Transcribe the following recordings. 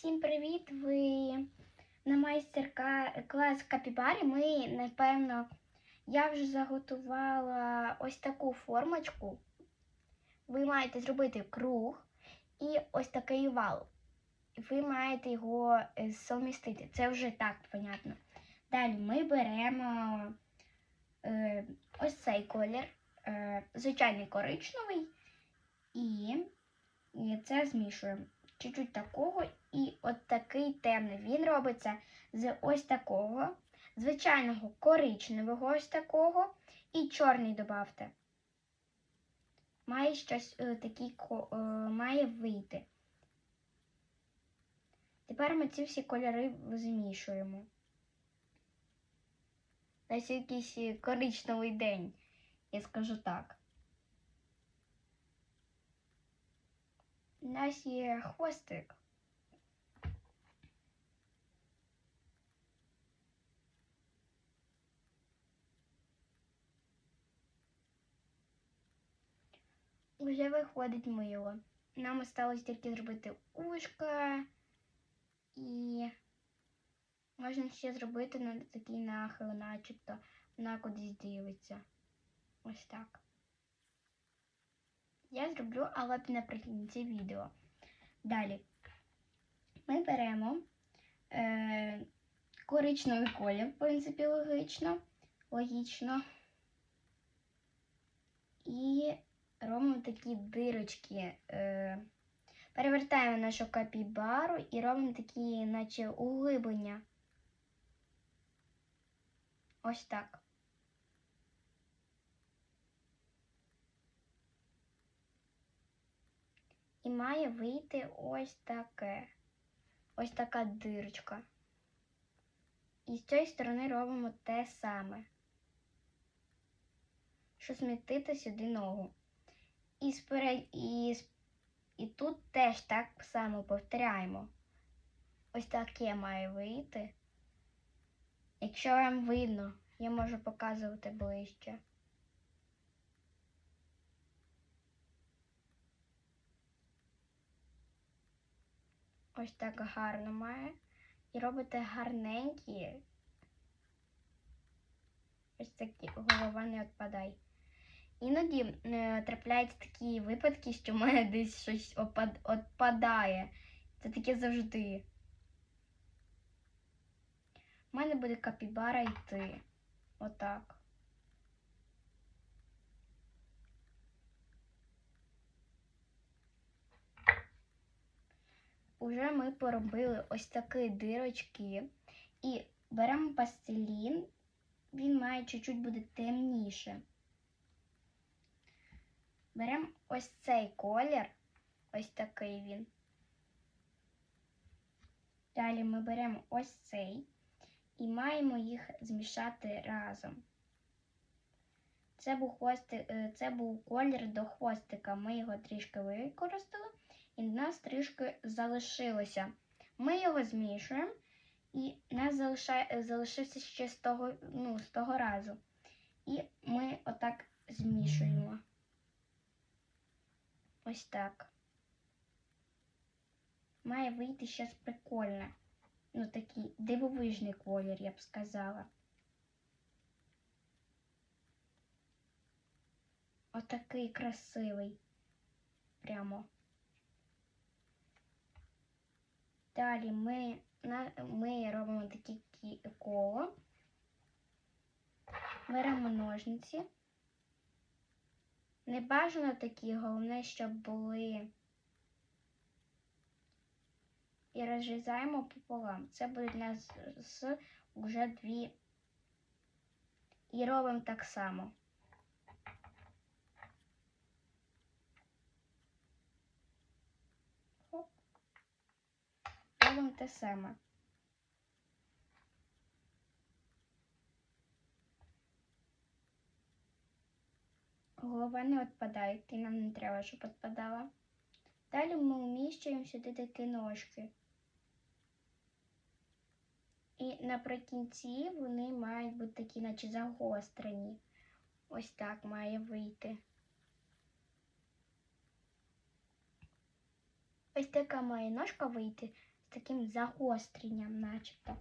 Всім привіт! Ви на майстер-клас Капібарі. Ми, напевно, я вже заготувала ось таку формочку. Ви маєте зробити круг і ось такий вал. Ви маєте його е, сумістити. Це вже так, понятно. Далі ми беремо е, ось цей колір, е, звичайний коричневий, і, і це змішуємо. Чуть-чуть такого і от такий темний. Він робиться з ось такого, звичайного коричневого ось такого і чорний додавте. Має щось е, такий е, має вийти. Тепер ми ці всі кольори змішуємо. Десь якийсь е, коричневий день, я скажу так. У нас є хвостик. Вже виходить мило. Нам осталось тільки зробити ушка і можна ще зробити на такий нахил, начебто вона кудись дивиться. Ось так. Я зроблю, але наприкінці відео. Далі ми беремо е, коричневий колір, в принципі, логічно. логічно. І такі дирочки. Е, перевертаємо нашу капібару і робимо такі, наче углиблення. Ось так. І має вийти ось таке. Ось така дирочка. І з цієї сторони робимо те саме. Що змістити сюди ногу. І, сперед... і... і тут теж так само повторяємо. Ось таке має вийти. Якщо вам видно, я можу показувати ближче. Ось так гарно має. І робите гарненькі. Ось такі голова не відпадай. Іноді е, трапляються такі випадки, що в мене десь щось відпадає. Це таке завжди. У мене буде капібара йти. Отак. Уже ми поробили ось такі дирочки. І беремо пастилін, він має чуть-чуть буде темніше. Беремо ось цей колір, ось такий він. Далі ми беремо ось цей і маємо їх змішати разом. Це був, хвости, е, це був колір до хвостика. Ми його трішки використали, і в нас трішки залишилося. Ми його змішуємо, і в нас залишився ще з того, ну, з того разу. І ми отак змішуємо. Ось так. Має вийти щось прикольне. Ну, такий дивовижний колір, я б сказала. Отакий красивий. Прямо. Далі ми, ми робимо такі коло. Беремо ножниці. Не бажано такі, головне, щоб були. І розрізаємо пополам. Це буде в нас з вже дві. І робимо так само. Робимо те саме. Голова не відпадає, і нам не треба, щоб відпадала. Далі ми вміщуємо сюди такі ножки. І наприкінці вони мають бути такі, наче загострені. Ось так має вийти. Ось така має ножка вийти з таким загостренням, начебто.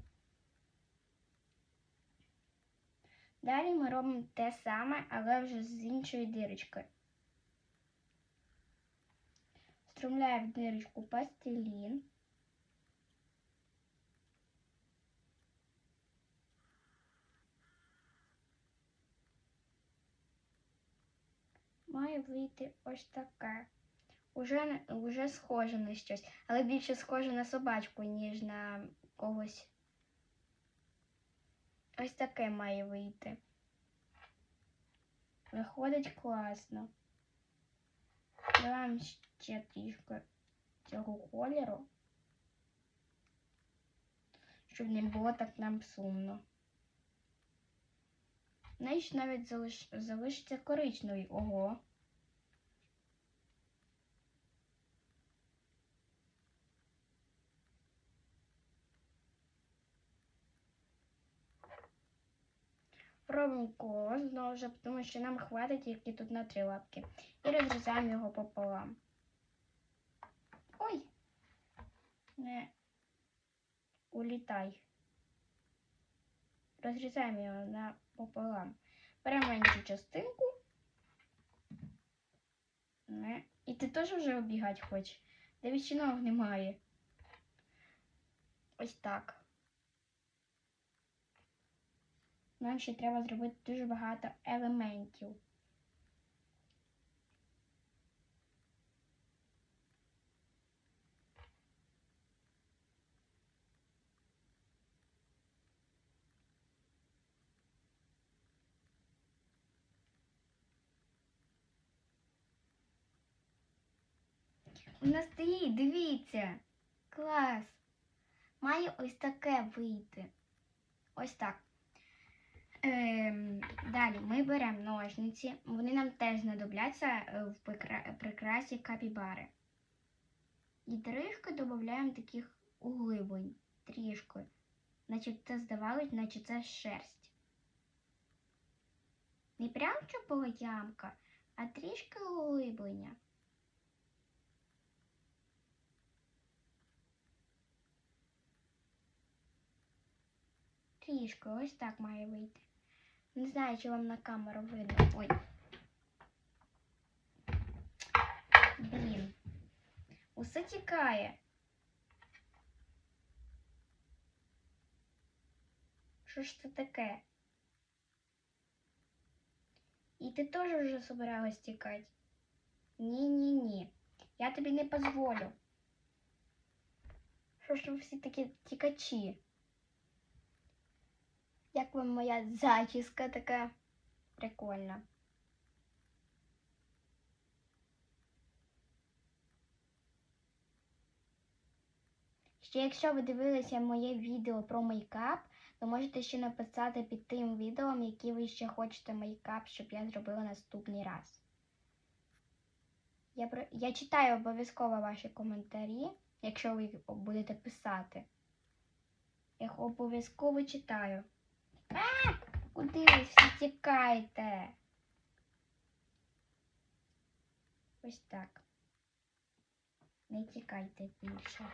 Далі ми робимо те саме, але вже з іншою дирочкою. Встромляю в дирочку пластилін. Має вийти ось таке. Уже, уже схоже на щось, але більше схоже на собачку, ніж на когось. Ось таке має вийти. Виходить класно. Додаємо ще трішки цього кольору, щоб не було так нам сумно. Знаєш, навіть залиш... залишиться коричневий. Ого. Коло знову ж, тому що нам хватить тільки тут на три лапки. І розрізаємо його пополам. Ой! Не улітай. Розрізаємо його на пополам. Беремо меншу частинку. Не. І ти теж вже обігати хочеш? Де ног немає. Ось так. Нам ще треба зробити дуже багато елементів. У нас стоїть, дивіться. Клас. Має ось таке вийти. Ось так. Ем, далі ми беремо ножниці. Вони нам теж знадобляться е, в прикрасі капібари. І трішки додаємо таких углиблень. Трішки. Значить, це здавалось, наче це шерсть. Не прям була ямка, а трішки углиблення. Трішки, ось так має вийти. Не знаю, чи вам на камеру видно. Ой. Блін. Усе тікає. Що ж це таке? І ти теж вже собиралась тікати? Ні-ні-ні. Я тобі не позволю. Що ж ви всі такі тікачі? Як вам моя зачіска така прикольна? Ще якщо ви дивилися моє відео про мейкап, то можете ще написати під тим відео, які ви ще хочете мейкап, щоб я зробила наступний раз. Я, про- я читаю обов'язково ваші коментарі, якщо ви будете писати. Я їх обов'язково читаю. А! Куди ви всі тікаєте? Ось так. Не тікайте більше.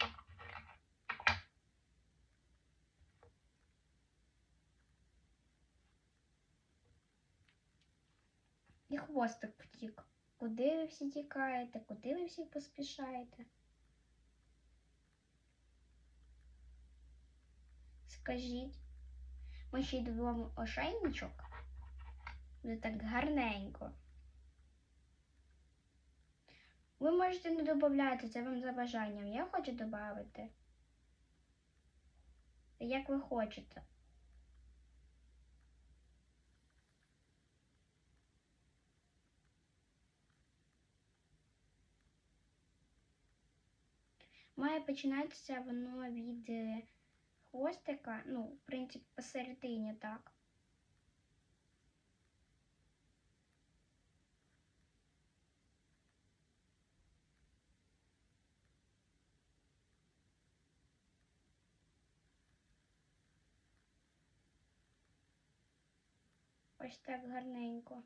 І хвостик втік. Куди ви всі тікаєте? Куди ви всі поспішаєте? Скажіть. Ми ще й додамо ошейничок. Буде так гарненько. Ви можете не додати, це вам за бажанням. Я хочу додати. Як ви хочете. Має починатися воно від е, хвостика, ну, в принципі, посередині так. Ось так гарненько.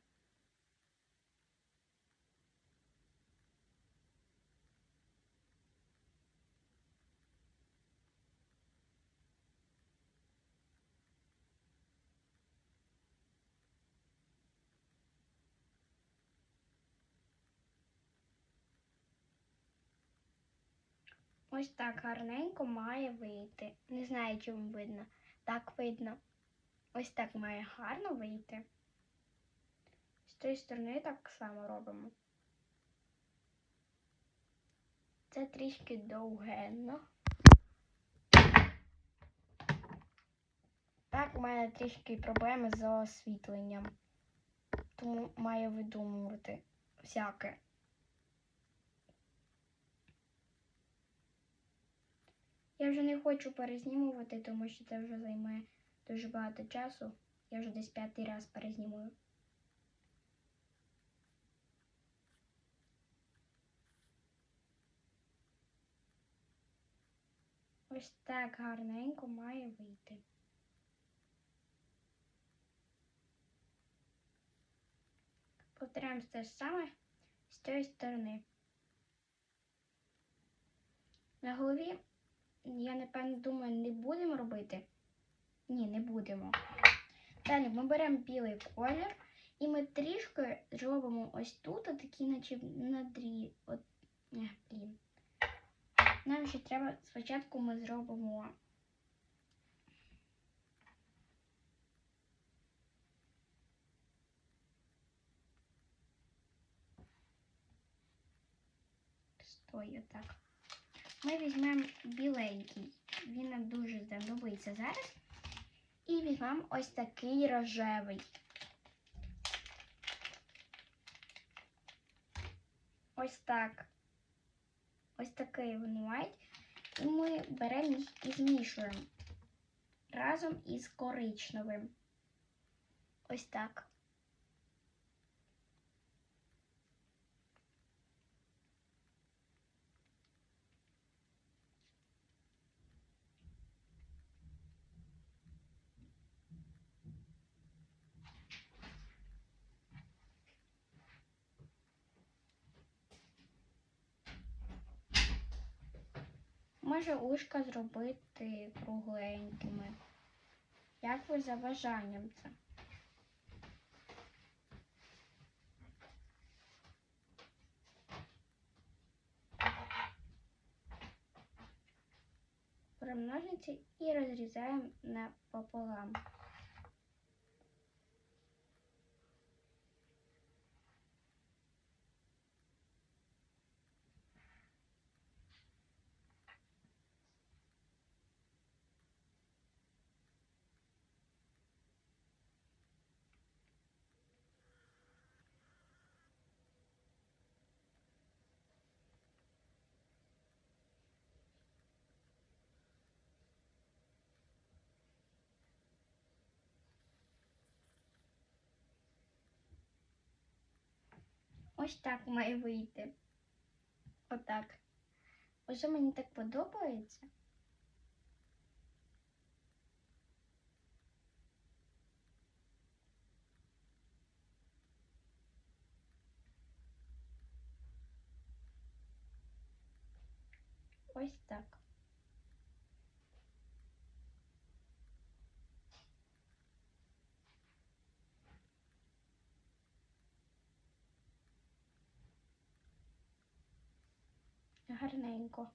Ось так гарненько має вийти. Не знаю, вам видно. Так видно. Ось так має гарно вийти. З тієї сторони так само робимо. Це трішки довгенно. Так, у мене трішки проблеми з освітленням. Тому маю видумувати всяке. Я вже не хочу перезнімувати, тому що це вже займе дуже багато часу. Я вже десь п'ятий раз перезнімую. Ось так гарненько має вийти. Повторяємо те ж саме з цієї сторони. На голові, я напевно думаю, не будемо робити. Ні, не будемо. Далі ми беремо білий колір і ми трішки зробимо ось тут такі, наче надрі. От, ех, блін. Нам ще треба спочатку ми зробимо. Стой, отак. Ми візьмемо біленький. Він нам дуже знадобиться зараз. І візьмемо ось такий рожевий. Ось так. Ось такий вони мають. І ми беремо їх і змішуємо разом із коричневим. Ось так. Може ушка зробити кругленькими. Як ви за бажанням це? Ножниці і розрізаємо напополам. Ось так має вийти. Отак. Ось мені так подобається. Ось так. Гарненько.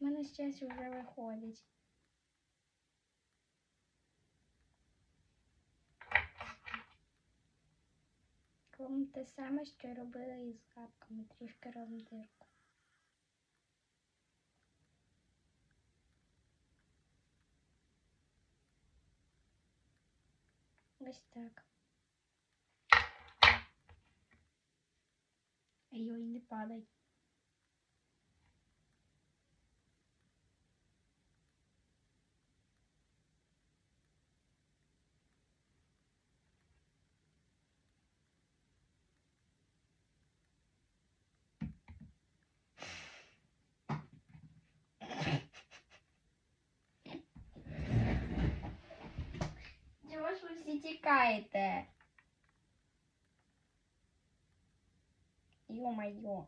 У мене зараз вже виходить. Те саме, що робили із капками, трішки робимо Ось так. Ой, не падай. тікаєте? Йо-майо.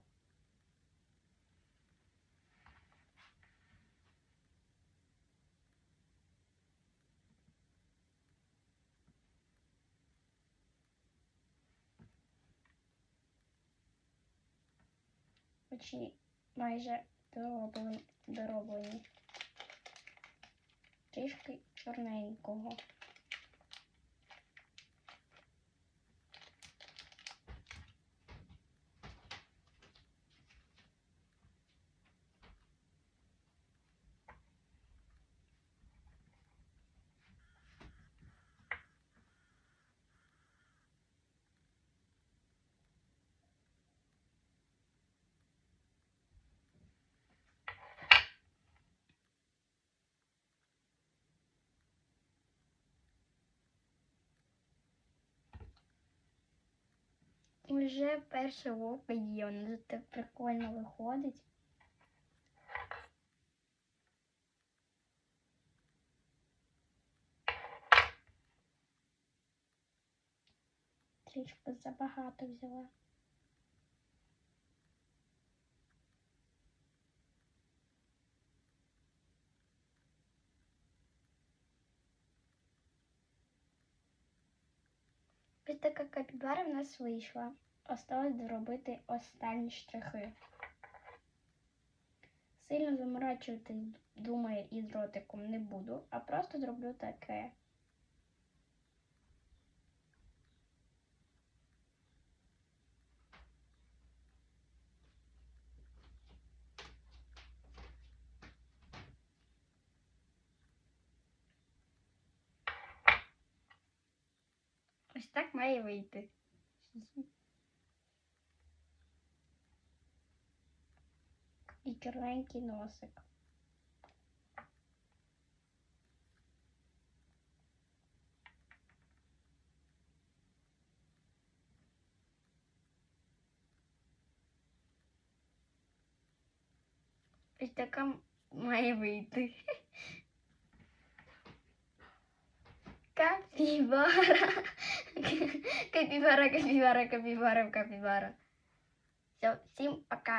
Очі майже дороблені. Трішки чорненького. Уже перше око є, воно так прикольно виходить. Трішки забагато взяла. Така капібара в нас вийшла. Осталось доробити останні штрихи. Сильно заморачувати, думаю, із ротиком не буду, а просто зроблю таке. Ось так має вийти. І чорненький носик. Ось така має вийти. Капібара. Капибара, капибара, капибара, капибара. Все, всім пока.